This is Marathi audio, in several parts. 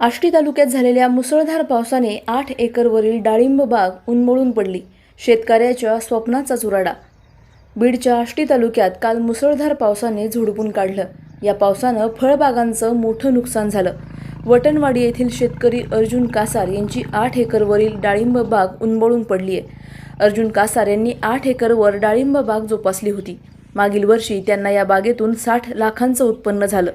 आष्टी तालुक्यात झालेल्या मुसळधार पावसाने आठ एकरवरील डाळिंब बाग उन्मळून पडली. शेतकऱ्याच्या स्वप्नाचा चुराडा बीडच्या आष्टी तालुक्यात काल मुसळधार पावसाने झोडपून काढलं. या पावसानं फळबागांचं मोठं नुकसान झालं. वटणवाडी येथील शेतकरी अर्जुन कासार यांची आठ एकरवरील डाळिंब बाग उन्मळून पडली आहे अर्जुन कासार यांनी आठ एकरवर डाळिंब बाग जोपासली होती. मागील वर्षी त्यांना या बागेतून साठ लाखांचं उत्पन्न झालं.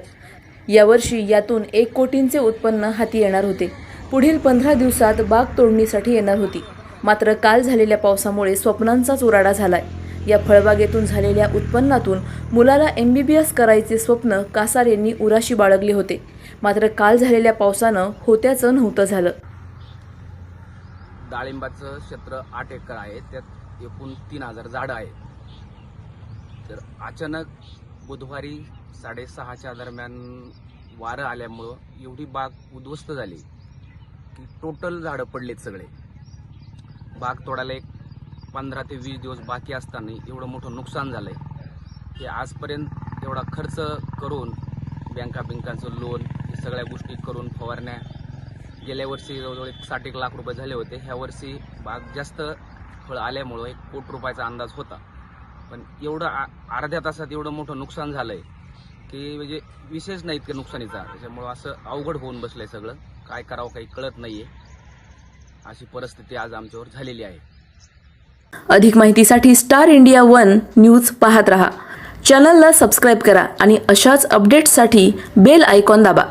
यावर्षी यातून एक कोटींचे उत्पन्न हाती येणार होते. पुढील पंधरा दिवसात बाग तोडणीसाठी येणार होती. मात्र काल झालेल्या पावसामुळे स्वप्नांचाच उराडा झालाय. या फळबागेतून झालेल्या उत्पन्नातून मुलाला एम बी बी एस करायचे स्वप्न कासार यांनी उराशी बाळगले होते. मात्र काल झालेल्या पावसानं होत्याचं नव्हतं झालं. डाळिंबाचं क्षेत्र आठ एकर आहे त्यात एकूण तीन हजार झाडं आहेत. तर अचानक बुधवारी साडेसहाच्या दरम्यान वारं आल्यामुळं एवढी बाग उद्ध्वस्त झाली की टोटल झाडं पडलेत सगळे. बाग तोडायला एक पंधरा ते वीस दिवस बाकी असताना एवढं मोठं नुकसान झालं आहे की आजपर्यंत एवढा खर्च करून बँका बिंकांचं लोन हे सगळ्या गोष्टी करून फवारण्या गेल्या वर्षी जवळजवळ एक साठ एक लाख रुपये झाले होते. ह्या वर्षी बाग जास्त फळ आल्यामुळं एक कोट रुपयाचा अंदाज होता. पण एवढं आ- अर्ध्या तासात एवढं मोठं नुकसान झालंय की म्हणजे विशेष नाही इतकं नुकसानीचा. त्याच्यामुळं असं अवघड होऊन बसलंय सगळं. काय करावं काही कळत नाहीये. अशी परिस्थिती आज आमच्यावर झालेली आहे. अधिक माहितीसाठी स्टार इंडिया वन न्यूज पाहत रहा. चॅनलला सबस्क्राईब करा आणि अशाच अपडेट्ससाठी बेल आयकॉन दाबा.